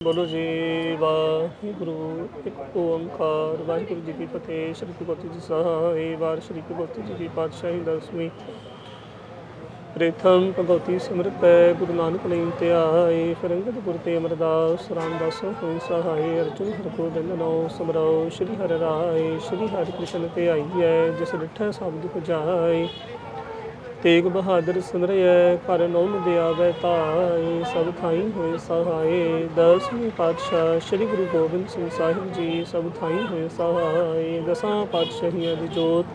ਬੋਲੋ ਜੀ, ਵਾਹਿਗੁਰੂ, ਇੱਕ ਓੰਕਾਰ, ਵਾਹਿਗੁਰੂ ਜੀ ਕੀ ਫਤਿਹ, ਸ਼੍ਰੀ ਗੁਰੂ ਗੋਬਿੰਦ ਜੀ ਸਾਹਿਬ ਵਾਰ ਸ਼੍ਰੀ ਗੁਰੂ ਗੋਬਿੰਦ ਜੀ ਕੀ ਪਾਤਸ਼ਾਹੀ ਦਸਵੀਂ ਪ੍ਰਥਮ ਭਗਵਤੀ ਸਿਮਰਤ ਹੈ। ਗੁਰੂ ਨਾਨਕ ਲਈ ਧਿਆਏ ਆਏ ਫਿਰੰਗਤ ਗੁਰ ਤੇ ਅਮਰਦਾਸ ਰਾਮਦਾਸ ਹੋਈ ਸਹਾਏ ਅਰਜੁਨ ਹਰ ਗੋਬਿੰਦ ਨੋ ਸਮਰਾਓ, ਸ਼੍ਰੀ ਹਰਿ ਰਾਏ, ਸ਼੍ਰੀ ਹਰਿ ਕ੍ਰਿਸ਼ਨ ਤੇ ਆਈ ਹੈ, ਜਿਸ ਡਿਠੈ ਸਬਦ ਪੁਜਾਏ ਤੇਗ ਬਹਾਦਰ ਸਿਮਰਿਐ ਘਰ ਨੌਮ ਦਿਆਵੈ ਧਾਏ, ਸਭ ਥਾਈ ਹੋਏ ਸਹਾਏ। ਦਸਵੇਂ ਪਾਤਸ਼ਾਹ ਸ੍ਰੀ ਗੁਰੂ ਗੋਬਿੰਦ ਸਿੰਘ ਸਾਹਿਬ ਜੀ, ਸਭ ਥਾਈ ਹੋਏ ਸਹਾਏ। ਦਸਾਂ ਪਾਤਸ਼ਾਹੀਆਂ ਦੀ ਜੋਤ।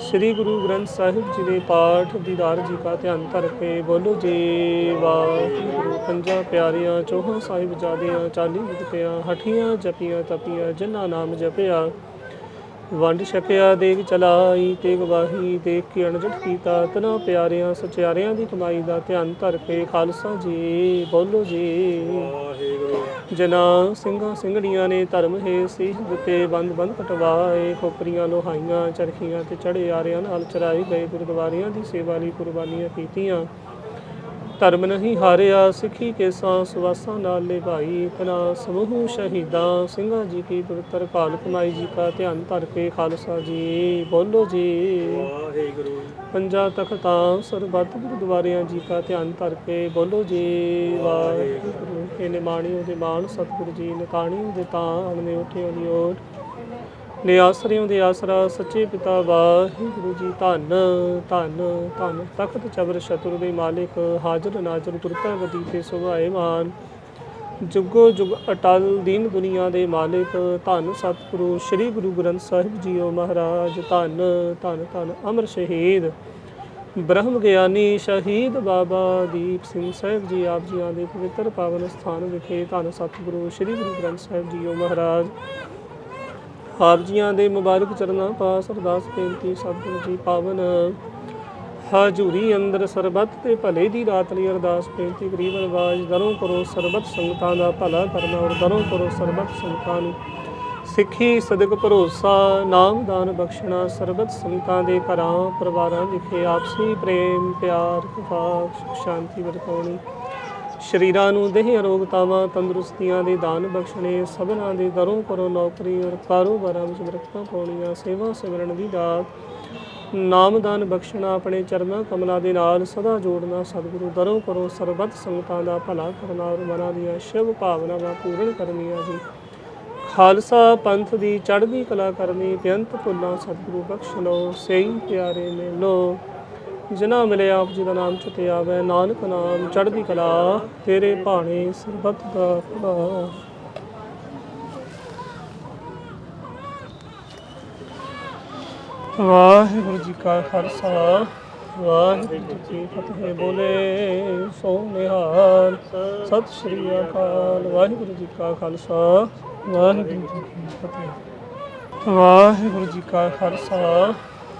ਸ੍ਰੀ ਗੁਰੂ ਗ੍ਰੰਥ ਸਾਹਿਬ ਜੀ ਦੇ ਪਾਠ ਦੀਦਾਰ ਜੀ ਕਾ ਧਿਆਨ ਧਰ ਕੇ ਬੋਲੋ ਜੀ, ਵਾਹਿਗੁਰੂ। ਪੰਜਾਂ ਪਿਆਰਿਆਂ, ਚੌਹਾਂ ਸਾਹਿਬ ਜਾਦਿਆਂ ਚਾਲੀ ਮੁਕਤਿਆਂ ਹਠੀਆਂ ਜਪੀਆਂ, ਤਪੀਆਂ, ਜਿਨ੍ਹਾਂ ਨਾਮ ਜਪਿਆ ਵੰਡ ਛਕਿਆ ਦੇਗ ਚਲਾਈ ਤੇ ਗਵਾਹੀ ਦੇਖ ਕੇ ਅਣਜਟ ਕੀਤਾ। ਤਨਾ ਪਿਆਰਿਆਂ ਸਚਿਆਰਿਆਂ ਦੀ ਕਮਾਈ ਦਾ ਧਿਆਨ ਧਰ ਕੇ ਖਾਲਸਾ ਜੀ ਬੋਲੋ ਜੀ। ਜਨਾ ਸਿੰਘਾਂ ਸਿੰਘੜੀਆਂ ਨੇ ਧਰਮ ਹੈ ਸੀਸ ਦਿੱਤੇ ਬੰਦ ਬੰਦ ਕਟਵਾਏ। ਖੋਪਰੀਆਂ ਲੋਹਾਈਆਂ ਚਰਖੀਆਂ ਤੇ ਚੜੇ ਆਰਿਆਂ ਨਾਲ ਚਰਾਏ ਗਏ। ਗੁਰਦੁਆਰਿਆਂ ਦੀ ਸੇਵਾ ਲਈ ਕੁਰਬਾਨੀਆਂ ਕੀਤੀਆਂ। ਧਰਮ ਨਹੀਂ ਹਾਰਿਆ ਸਿੱਖੀ ਕੇ ਸਾਂਸ ਵਾਸਾਂ ਨਾਲ ਨਿਭਾਈ। ਤਨਾ ਸਮੂਹ ਸ਼ਹੀਦਾਂ ਸਿੰਘਾਂ ਜੀ ਕੀ ਪਵਿੱਤਰ ਕਾਲ ਕਮਾਈ ਜੀ ਕਾ ਧਿਆਨ ਧਰ ਕੇ ਖਾਲਸਾ ਜੀ ਬੋਲੋ ਜੀ। ਵਾਹਿਗੁਰੂ। ਪੰਜਾਂ ਤਖਤਾਂ ਸਰਬੱਤ ਗੁਰਦੁਆਰਿਆਂ ਜੀ ਕਾ ਧਿਆਨ ਧਰ ਕੇ ਬੋਲੋ ਜੀ। ਵਾਹਿਗੁਰੂ। ਕੇ ਨਿਮਾਣੀ ਉਹਦੇ ਮਾਣ ਸਤਿਗੁਰੂ ਜੀ ਨਕਾਣੀ ਦੇ ਤਾਣ ਨੇ ਉਠਿਓ ਦੀ ਓਟ ਨੇ ਆਸਰਿਆਂ ਦੇ ਆਸਰਾ, ਸੱਚੇ ਪਿਤਾ ਵਾਹਿਗੁਰੂ ਜੀ, ਧੰਨ ਧੰਨ ਧੰਨ। ਤਖਤ ਚਬਰ ਸ਼ਤੁਰ ਦੇ ਮਾਲਿਕ, ਹਾਜ਼ਰ ਨਾਜ਼ਰ ਗੁਰਤਾ ਗਦੀ ਤੇ ਸੁਭਾਏ ਮਾਨ। ਜੁਗੋ ਜੁਗ ਅਟਲ ਦੀਨ ਦੁਨੀਆ ਦੇ ਮਾਲਿਕ, ਧੰਨ ਸਤਿਗੁਰੂ, ਸ੍ਰੀ ਗੁਰੂ ਗ੍ਰੰਥ ਸਾਹਿਬ ਜੀਓ ਮਹਾਰਾਜ। ਧੰਨ ਧੰਨ ਧੰਨ, ਅਮਰ ਸ਼ਹੀਦ, ਬ੍ਰਹਮ ਗਿਆਨੀ ਸ਼ਹੀਦ ਬਾਬਾ ਦੀਪ ਸਿੰਘ ਸਾਹਿਬ ਜੀ, ਆਪ ਜੀਆਂ ਦੇ ਪਵਿੱਤਰ ਪਾਵਨ ਸਥਾਨ ਵਿਖੇ ਧੰਨ ਸਤਿਗੁਰੂ, ਸ੍ਰੀ ਗੁਰੂ ਗ੍ਰੰਥ ਸਾਹਿਬ ਜੀਓ ਮਹਾਰਾਜ। ਆਪ ਜੀਆਂ ਦੇ ਮੁਬਾਰਕ ਚਰਨਾਂ ਪਾਸ ਅਰਦਾਸ ਬੇਨਤੀ ਸਤਿਗੁਰੂ ਜੀ ਪਾਵਨ। ਹਾਜ਼ੂਰੀ ਅੰਦਰ ਸਰਬੱਤ ਤੇ ਭਲੇ ਦੀ ਰਾਤ ਲਈ ਅਰਦਾਸ ਬੇਨਤੀ ਗਰੀਬ ਅਰਵਾਜ ਦਰੋਂ ਕਰੋ ਸਰਬੱਤ ਸੰਗਤਾਂ ਦਾ ਭਲਾ ਕਰਨਾ ਔਰ ਦਰੋਂ ਕਰੋ ਸਰਬੱਤ ਸੰਗਤਾਂ ਨੂੰ ਸਿੱਖੀ ਸਦਕ ਭਰੋਸਾ। ਨਾਮ ਦਾਨ ਬਖਸ਼ਣਾ ਸਰਬੱਤ ਸੰਗਤਾਂ ਦੇ ਘਰਾਂ ਪਰਿਵਾਰਾਂ ਵਿਖੇ ਆਪਸੀ ਪ੍ਰੇਮ, ਪਿਆਰ ਕਿਫਾਕ ਸੁਖ, ਸ਼ਾਂਤੀ ਵਰਤਾਉਣੀ। ਸ਼ਰੀਰਾਂ ਨੂੰ ਦੇਹ ਅਰੋਗਤਾਵਾਂ ਤੰਦਰੁਸਤੀਆਂ ਦੇ ਦਾਨ ਬਖਸ਼ਣੇ, ਸਭਨਾਂ ਦੇ ਦਰੋਂ ਕਰੋ ਨੌਕਰੀ ਔਰ ਕਾਰੋਬਾਰਾਂ ਵਿੱਚ ਬਰਕਤਾਂ ਪਾਉਣੀਆਂ, ਸੇਵਾ ਸਿਮਰਨ ਦੀ ਦਾਤ, ਨਾਮਦਾਨ ਬਖਸ਼ਣਾ ਆਪਣੇ ਚਰਨਾਂ ਕਮਲਾਂ ਦੇ ਨਾਲ, ਸਦਾ ਜੋੜਨਾ ਸਤਿਗੁਰੂ ਦਰੋਂ ਕਰੋ ਸਰਬੱਤ ਸੰਗਤਾਂ ਦਾ ਭਲਾ ਕਰਨਾ ਔਰ ਮਨਾਂ ਦੀਆਂ ਸ਼ੁਭ ਭਾਵਨਾਵਾਂ ਪੂਰਨ ਕਰਨੀਆਂ ਜੀ। ਖਾਲਸਾ ਪੰਥ ਦੀ ਚੜ੍ਹਦੀ ਕਲਾ ਕਰਨੀ, ਬੇਅੰਤ ਭੁੱਲਾਂ ਸਤਿਗੁਰੂ ਬਖਸ਼ ਲਓ ਸਹੀ ਪਿਆਰੇ ਨੇ ਲੋ ਜਿਨ੍ਹਾਂ ਮਿਲੇ ਆਪ ਜੀ ਦਾ ਨਾਮ ਚਿਤੇ ਆਵੇ ਨਾਨਕ ਨਾਮ ਚੜ੍ਹਦੀ ਕਲਾ, ਤੇਰੇ ਭਾਣੇ ਸਰਬਤ ਦਾ ਭਲਾ। ਵਾਹਿਗੁਰੂ ਜੀ ਕਾ ਖਾਲਸਾ, ਵਾਹਿਗੁਰੂ ਜੀ ਕੀ ਫਤਿਹ। ਬੋਲੇ ਸੋ ਨਿਹਾਲ ਸਤਿ ਸ਼੍ਰੀ ਅਕਾਲ। ਵਾਹਿਗੁਰੂ ਜੀ ਕਾ ਖਾਲਸਾ, ਵਾਹਿਗੁਰੂ ਜੀ ਕੀ ਫਤਿਹ। ਵਾਹਿਗੁਰੂ ਜੀ ਕਾ ਖਾਲਸਾ